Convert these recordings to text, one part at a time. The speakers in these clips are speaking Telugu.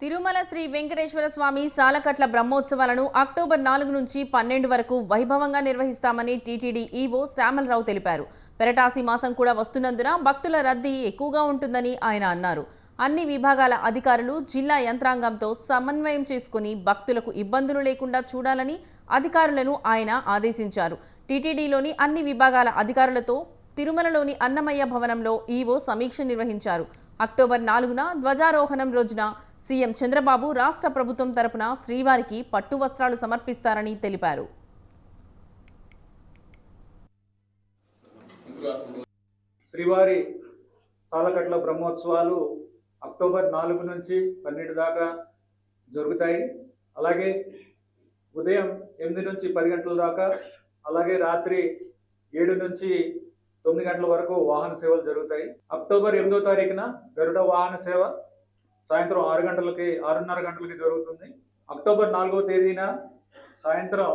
తిరుమల శ్రీ వెంకటేశ్వర స్వామి సాలకట్ల బ్రహ్మోత్సవాలను అక్టోబర్ నాలుగు నుంచి పన్నెండు వరకు వైభవంగా నిర్వహిస్తామని టీటీడీ ఈవో శ్యామలరావు తెలిపారు. పెరటాసి మాసం కూడా వస్తున్నందున భక్తుల రద్దీ ఎక్కువగా ఉంటుందని ఆయన అన్నారు. అన్ని విభాగాల అధికారులు జిల్లా యంత్రాంగంతో సమన్వయం చేసుకుని భక్తులకు ఇబ్బందులు లేకుండా చూడాలని అధికారులను ఆయన ఆదేశించారు. టీటీడీలోని అన్ని విభాగాల అధికారులతో తిరుమలలోని అన్నమయ్య భవనంలో ఈవో సమీక్ష నిర్వహించారు. అక్టోబర్ నాలుగున ధ్వజారోహణం రోజున సీఎం చంద్రబాబు రాష్ట్ర ప్రభుత్వం తరపున శ్రీవారికి పట్టు వస్త్రాలు సమర్పిస్తారని తెలిపారు. శ్రీవారి సాలకట్ల బ్రహ్మోత్సవాలు అక్టోబర్ నాలుగు నుంచి పన్నెండు దాకా జరుగుతాయి. అలాగే ఉదయం ఎనిమిది నుంచి పది గంటల దాకా అలాగే రాత్రి ఏడు నుంచి తొమ్మిది గంటల వరకు వాహన సేవలు జరుగుతాయి. అక్టోబర్ ఎనిమిదో తారీఖున గరుడ వాహన సేవ సాయంత్రం ఆరు గంటలకి ఆరున్నర గంటలకి జరుగుతుంది. అక్టోబర్ నాలుగో తేదీన సాయంత్రం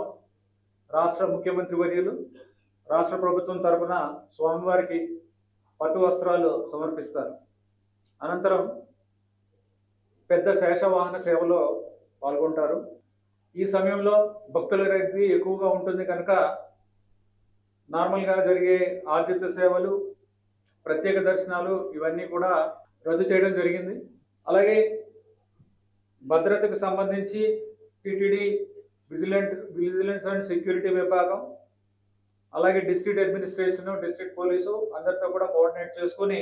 రాష్ట్ర ముఖ్యమంత్రి వర్యులు రాష్ట్ర ప్రభుత్వం తరపున స్వామివారికి పట్టు వస్త్రాలు సమర్పిస్తారు. అనంతరం పెద్ద శేషవాహన సేవలో పాల్గొంటారు. ఈ సమయంలో భక్తుల రద్దీ ఎక్కువగా ఉంటుంది కనుక నార్మల్గా జరిగే ఆర్జిత సేవలు ప్రత్యేక దర్శనాలు ఇవన్నీ కూడా రద్దు చేయడం జరిగింది. అలాగే భద్రతకు సంబంధించి TTD vigilant vigilance and security విభాగం అలాగే డిస్ట్రిక్ట్ అడ్మినిస్ట్రేషన్ డిస్ట్రిక్ట్ పోలీసు అందరితో కూడా కోఆర్డినేట్ చేసుకుని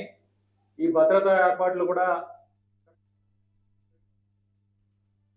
ఈ భద్రతా ఏర్పాట్లు కూడా